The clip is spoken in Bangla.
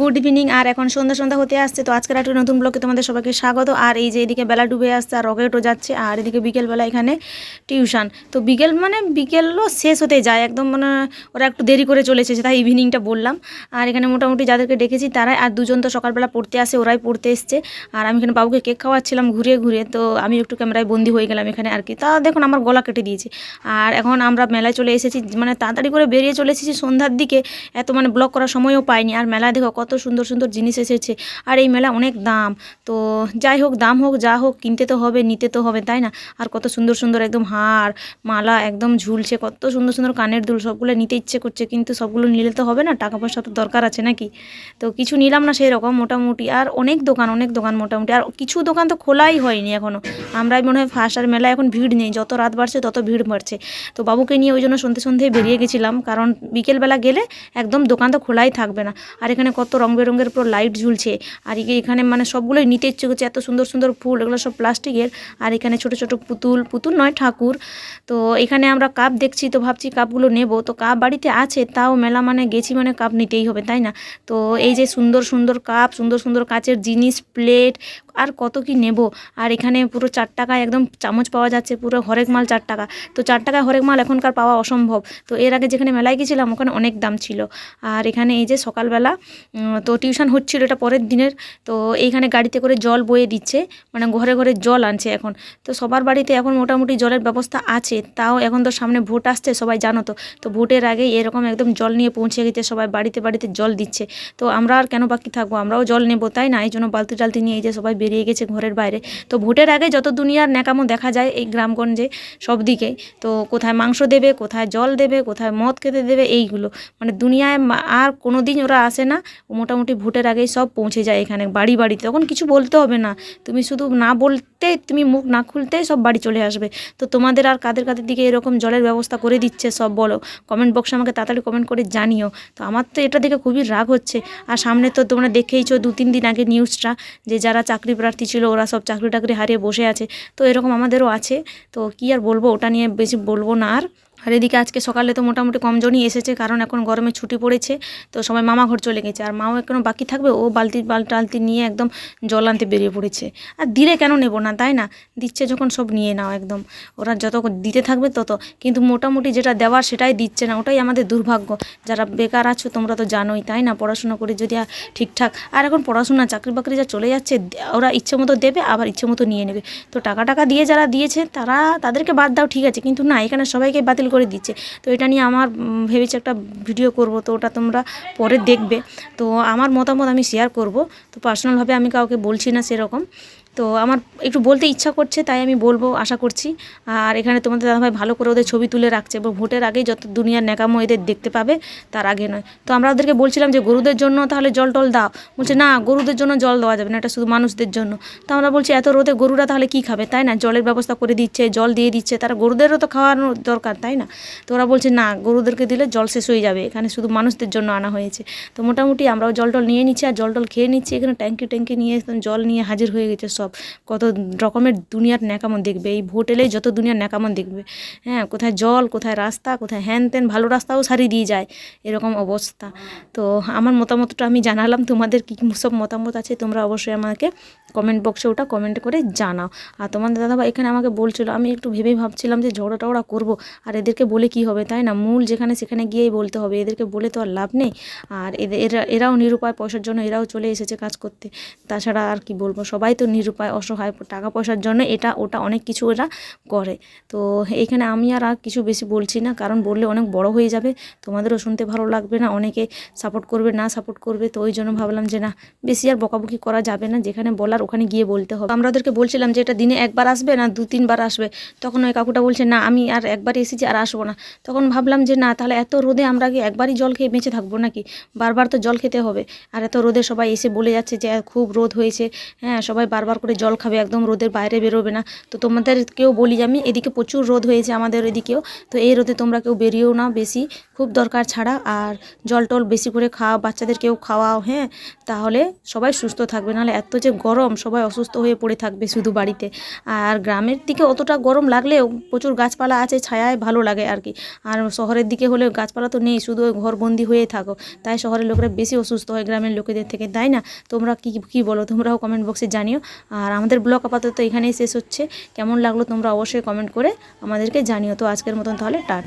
Good evening. আর এখন সন্ধ্যা সন্ধ্যা হতে আসছে, তো আজকের একটা নতুন ব্লগে তোমাদের সবাইকে স্বাগত। আর এই যে এদিকে বেলা ডুবে আসছে আর রকেটও যাচ্ছে, আর এদিকে বিকেলবেলা এখানে টিউশন। তো বিকেল মানে বিকেলও শেষ হতে যায়, একদম মানে ওরা একটু দেরি করে চলেছে, তাই ইভিনিংটা বললাম। আর এখানে মোটামুটি যাদেরকে ডেকেছি তারাই, আর দুজন তো সকালবেলা পড়তে আসে, ওরাই পড়তে এসছে। আর আমি এখানে বাবুকে কেক খাওয়াচ্ছিলাম ঘুরে ঘুরে তো আমি একটু ক্যামেরায় বন্দি হয়ে গেলাম এখানে আর কি। তা দেখুন আমার গলা কেটে দিয়েছে। আর এখন আমরা মেলায় চলে এসেছি মানে তাড়াতাড়ি করে বেরিয়ে চলে এসেছি সন্ধ্যার দিকে, এত মানে ব্লক করার সময়ও পাইনি। আর মেলায় দেখো কত সুন্দর সুন্দর জিনিস এসেছে। আর এই মেলা অনেক দাম। তো যাই হোক, দাম হোক, যা হোক, কিনতে তো হবে, নিতে তো হবে, তাই না? আর কত সুন্দর সুন্দর একদম হার, মালা একদম ঝুলছে, কত সুন্দর সুন্দর কানের দুল, সবগুলো নিতে ইচ্ছে করছে, কিন্তু সবগুলো নিলে তো হবে না? টাকা পয়সা তো দরকার আছে নাকি? তো কিছু নিলাম না সেই রকম মোটামুটি। আর অনেক দোকান অনেক দোকান মোটামুটি। আর কিছু দোকান তো খোলাই হয়নি এখনও আমরাই মনে হয় ফার্স্ট আর মেলায় এখন ভিড় নেই। যত রাত বাড়ছে, তত ভিড় বাড়ছে। তো বাবুকে নিয়ে ওই জন্য সন্ধে সন্ধে বেরিয়ে গেছিলাম। কারণ বিকেলবেলা গেলে একদম দোকান তো খোলাই থাকবে না। আর এখানে কত রং বেরঙের পুরো লাইট ঝুলছে। আর এখানে মানে সবগুলোই নিতে ইচ্ছে করছে এত সুন্দর সুন্দর ফুল, এগুলো সব প্লাস্টিকের। আর এখানে ছোট ছোট পুতুল পুতুল নয়, ঠাকুর। তো এখানে আমরা কাপ দেখছি, তো ভাবছি কাপগুলো নেব। তো কাপ বাড়িতে আছে, তাও মেলা মানে গেছি মানে কাপ নিতেই হবে, তাই না? তো এই যে সুন্দর সুন্দর কাপ সুন্দর সুন্দর কাচের জিনিস প্লেট আর কত কি নেব? আর এখানে পুরো চার টাকায় একদম চামচ পাওয়া যাচ্ছে, পুরো হরেক মাল চার টাকা। তো চার টাকায় হরেক মাল এখনকার পাওয়া অসম্ভব। তো এর আগে যেখানে মেলায় গেছিলাম, ওখানে অনেক দাম ছিল। আর এখানে এই যে সকালবেলা তো টিউশন হচ্ছিল এটা পরের দিনের। তো এইখানে গাড়িতে করে জল বয়ে দিচ্ছে মানে ঘরে ঘরে জল আনছে এখন। তো সবার বাড়িতে এখন মোটামুটি জলের ব্যবস্থা আছে, তাও এখন তো সামনে ভোট আসছে, সবাই জানো তো। তো ভোটের আগে এরকম একদম জল নিয়ে পৌঁছে গেছে, সবাই বাড়িতে বাড়িতে জল দিচ্ছে। তো আমরা আর কেন বাকি থাকব? আমরাও জল নেব, তাই না? এই জন্য বালতি টালতি নিয়ে এই যে সবাই বেরিয়ে গেছে ঘরের বাইরে। তো ভোটের আগে যত দুনিয়ার ন্যাকামো দেখা যায় এই গ্রামগঞ্জে সব দিকে, তো কোথায় মাংস দেবে, কোথায় জল দেবে, কোথায় মদ খেতে দেবে, এইগুলো। মানে দুনিয়ায় আর কোনো দিন ওরা আসে না মোটামুটি ভোটের আগেই সব পৌঁছে যায় এখানে বাড়ি বাড়িতে। তখন কিছু বলতে হবে না। তুমি শুধু না বলতে তুমি মুখ না খুলতেই সব বাড়ি চলে আসবে। তো তোমাদের আর কাদের কাদের দিকে এরকম জলের ব্যবস্থা করে দিচ্ছে সব বলো? কমেন্ট বক্সে আমাকে তাড়াতাড়ি কমেন্ট করে জানিও। তো আমার তো এটা দেখে খুবই রাগ হচ্ছে। আর সামনে তো তোমরা দেখেইছো দু তিন দিন আগে নিউজটা যে যারা চাকরি প্রার্থী ছিল ওরা সব চাকরি টাকরি হারিয়ে বসে আছে। তো এরকম আমাদেরও আছে। তো কি আর বলব, ওটা নিয়ে বেশি বলব না আর। আর এদিকে আজকে সকালে তো মোটামুটি কমজনই এসেছে, কারণ এখন গরমে ছুটি পড়েছে, তো সবাই মামা ঘর চলে গেছে। আর মাও এখনও বাকি থাকবে, ও বালতি বাল টালতি নিয়ে একদম জল আনতে বেরিয়ে পড়েছে। আর দিলে কেন নেব না, তাই না? দিচ্ছে যখন সব নিয়ে নাও একদম। ওরা যত দিতে থাকবে তত। কিন্তু মোটামুটি যেটা দেওয়ার সেটাই দিচ্ছে না, ওটাই আমাদের দুর্ভাগ্য। যারা বেকার আছো, তোমরা তো জানোই, তাই না? পড়াশোনা করে যদি ঠিকঠাক, আর এখন পড়াশোনা, চাকরি বাকরি যা চলে যাচ্ছে ওরা ইচ্ছে মতো দেবে, আবার ইচ্ছে মতো নিয়ে নেবে। তো টাকা টাকা দিয়ে যারা দিয়েছে, তারা তাদেরকে বাদ দাও, ঠিক আছে। কিন্তু না, এখানে সবাইকে বাতিল করে দিচ্ছে। তো এটা নিয়ে আমার ভেবেছি একটা ভিডিও করব, তো ওটা তোমরা পরে দেখবে। তো আমার মতামত আমি শেয়ার করব। তো পার্সোনালভাবে আমি কাউকে বলছি না সেরকম। তো আমার একটু বলতে ইচ্ছা করছে, তাই আমি বলব, আশা করছি। আর এখানে তোমাদের দাদাভাই ভালো করে ওদের ছবি তুলে রাখছে এবং ভোটের আগেই যত দুনিয়ার ন্যাকামো এদের দেখতে পাবে, তার আগে নয়। তো আমরা ওদেরকে বলছিলাম যে, গরুদের জন্য তাহলে জল টল দাও। বলছে, না, গরুদের জন্য জল দেওয়া যাবে না, এটা শুধু মানুষদের জন্য। তো আমরা বলছি, এত রোদে গরুরা তাহলে কি খাবে? তাই না? জলের ব্যবস্থা করে দিচ্ছে, জল দিয়ে দিচ্ছে, তারা গরুদেরও তো খাওয়ানোর দরকার, তাই না? তো ওরা বলছে, না, গরুদেরকে দিলে জল শেষ হয়ে যাবে, এখানে শুধু মানুষদের জন্য আনা হয়েছে। তো মোটামুটি আমরাও জল টল নিয়ে নিচ্ছি আর জল টল খেয়ে নিচ্ছি, এখানে ট্যাঙ্কি ট্যাঙ্কি নিয়ে জল নিয়ে হাজির হয়ে গেছে সব। কত রকমের দুনিয়ার ন্যাকামন দেখবে। এই এলেই যত দুনিয়ার ন্যাকামন দেখবে। হ্যাঁ কোথায় জল, কোথায় রাস্তা, কোথায় হ্যান ত্যান ভালো রাস্তাও সারিয়ে দিয়ে যায় এরকম অবস্থা। তো আমার মতামতটা আমি জানালাম। তোমাদের কী সব মতামত আছে তোমরা অবশ্যই আমাকে কমেন্ট বক্সে ওটা কমেন্ট করে জানাও। আর তোমাদের দাদাভাই এখানে আমাকে বলছিল, আমি একটু ভেবেই ভাবছিলাম যে ঝগড়া টগড়া করব, আর এদেরকে বলে কি হবে তাই না? মূল যেখানে সেখানে গিয়েই বলতে হবে, এদেরকে বলে তো আর লাভ নেই। আর এদের এরা, এরাও নিরুপায় পয়সার জন্য এরাও চলে এসেছে কাজ করতে। তাছাড়া আর কি বলব, সবাই তো নিরুপায়, অসহায়, টাকা পয়সার জন্য এটা, ওটা অনেক কিছু এরা করে। তো এখানে আমি আর আর কিছু বেশি বলছি না, কারণ বললে অনেক বড় হয়ে যাবে। তোমাদেরও শুনতে ভালো লাগবে না, অনেকে সাপোর্ট করবে, না সাপোর্ট করবে, তো ওই জন্য ভাবলাম যে না, বেশি আর বকাবকি করা যাবে না। যেখানে বলার ওখানে গিয়ে বলতে হবে। আমরা ওদেরকে বলছিলাম যে এটা দিনে একবার আসবে না দু, তিনবার আসবে। তখন ওই কাকুটা বলছে, না, আমি আর একবার এসেছি আর আসব না। তখন ভাবলাম যে, না, তাহলে এত রোদে আমরা কি একবারই জল খেয়ে বেঁচে থাকব নাকি? বারবার তো জল খেতে হবে। আর এত রোদে সবাই এসে বলে যাচ্ছে যে, খুব রোদ হয়েছে। হ্যাঁ সবাই বারবার করে জল খাবে, একদম রোদের বাইরে বেরোবে না। তো তোমাদেরকেও বলি আমি এদিকে প্রচুর রোদ হয়েছে আমাদের এদিকেও তো এই রোদে তোমরা কেউ বেরিয়েও না বেশি। খুব দরকার ছাড়া। আর জল টল বেশি করে খাওয়া বাচ্চাদেরকেও খাওয়াও হ্যাঁ। তাহলে সবাই সুস্থ থাকবে। নাহলে এত যে গরম সবাই অসুস্থ হয়ে পড়ে থাকবে শুধু বাড়িতে। আর গ্রামের দিকে অতটা গরম লাগলেও প্রচুর গাছপালা আছে, ছায়ায় ভালো লাগে আর কি। আর শহরের দিকে হলে গাছপালা তো নেই, শুধু ঘরবন্দি হয়ে থাকো। তাই শহরের লোকেরা বেশি অসুস্থ হয় গ্রামের লোকেদের থেকে, তাই না? তোমরা কি কি বলো? তোমরাও কমেন্ট বক্সে জানিও। আর আমাদের ব্লগ আপাতত এখানেই শেষ হচ্ছে। কেমন লাগল তোমরা অবশ্যই কমেন্ট করে আমাদেরকে জানিও। তো আজকের মতন তাহলে টাটা।